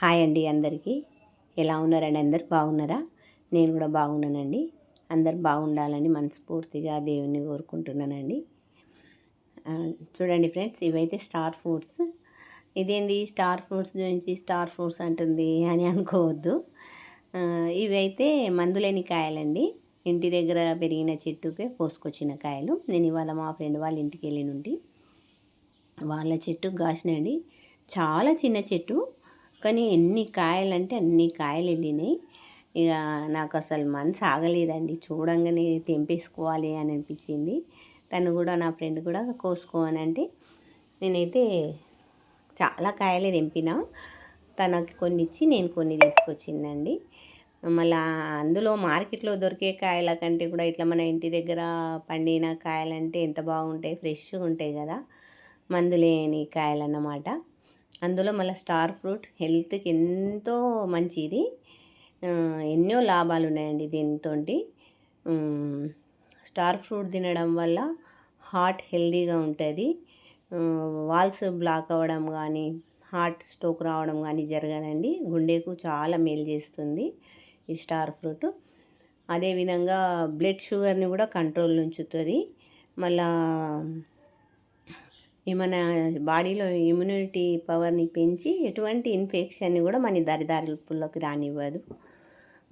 Hi అండి అందరికీ. ఎలా ఉన్నారండి అందరు? బాగున్నారా? నేను కూడా బాగున్నానండి. అందరు బాగుండాలని మనస్ఫూర్తిగా దేవుణ్ణి కోరుకుంటున్నానండి. చూడండి ఫ్రెండ్స్ ఇవైతే స్టార్ ఫ్రూట్స్. ఇదేంది? స్టార్ ఫ్రూట్స్ గురించి స్టార్ ఫ్రూట్స్ అంటుంది అని అనుకోవద్దు. ఇవైతే మందులేని కాయలండి. ఇంటి దగ్గర పెరిగిన చెట్టుకే కోసుకొచ్చిన కాయలు. నేను ఇవాళ మా ఫ్రెండ్ వాళ్ళ ఇంటికి వెళ్ళి నుండి వాళ్ళ చెట్టు కాసినండి చాలా చిన్న చెట్టు. కానీ ఎన్ని కాయలంటే అన్ని కాయలు వెళ్ళినాయి ఇక నాకు అసలు మనసు ఆగలేదండి. చూడంగానే తెంపేసుకోవాలి అని అనిపించింది. తను కూడా నా ఫ్రెండ్ కూడా కోసుకో అని అంటే నేనైతే చాలా కాయలే తెంపిన. తనకి కొన్ని ఇచ్చి నేను కొన్ని తీసుకొచ్చిందండి. మళ్ళా అందులో మార్కెట్లో దొరికే కాయల కంటే కూడా ఇట్లా మన ఇంటి దగ్గర పండిన కాయలంటే ఎంత బాగుంటాయి ఫ్రెష్గా ఉంటాయి కదా. మందులేని కాయలన్నమాట. కాయలు అన్నమాట అందులో మళ్ళీ స్టార్ ఫ్రూట్ హెల్త్కి ఎంతో మంచిది. ఎన్నో లాభాలు ఉన్నాయండి దీంతో స్టార్ ఫ్రూట్ తినడం వల్ల హార్ట్ హెల్దీగా ఉంటుంది. వాల్స్ బ్లాక్ అవ్వడం కానీ హార్ట్ స్ట్రోక్ రావడం కానీ జరగదండి గుండెకు చాలా మేలు చేస్తుంది ఈ స్టార్ ఫ్రూట్. అదేవిధంగా బ్లడ్ షుగర్ని కూడా కంట్రోల్ ఉంచుతుంది మళ్ళా మన బాడీలో ఇమ్యూనిటీ పవర్ని పెంచి ఎటువంటి ఇన్ఫెక్షన్ని కూడా మన దరిదారులకి రానివ్వదు.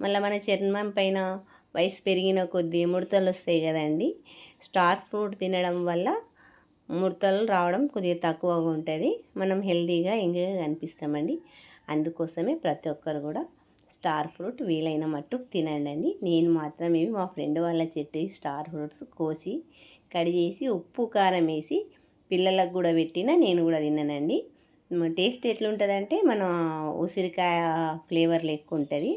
మళ్ళీ మన చర్మం పైన వయసు పెరిగిన కొద్దీ ముడతలు వస్తాయి కదండి. స్టార్ ఫ్రూట్ తినడం వల్ల ముడతలు రావడం కొద్దిగా తక్కువగా ఉంటుంది. మనం హెల్తీగా ఎంగగా కనిపిస్తామండి. అందుకోసమే ప్రతి ఒక్కరు కూడా స్టార్ ఫ్రూట్ వీలైన మట్టుకు తినండి నేను మాత్రం ఇవి మా ఫ్రెండ్ వాళ్ళ చెట్టు స్టార్ ఫ్రూట్స్ కోసి కడిగేసి ఉప్పు కారం వేసి పిల్లలకు కూడా పెట్టిన నేను కూడా తిన్నానండి. టేస్ట్ ఎట్లుంటుందంటే మన ఉసిరికాయ ఫ్లేవర్ లెక్క ఉంటుంది.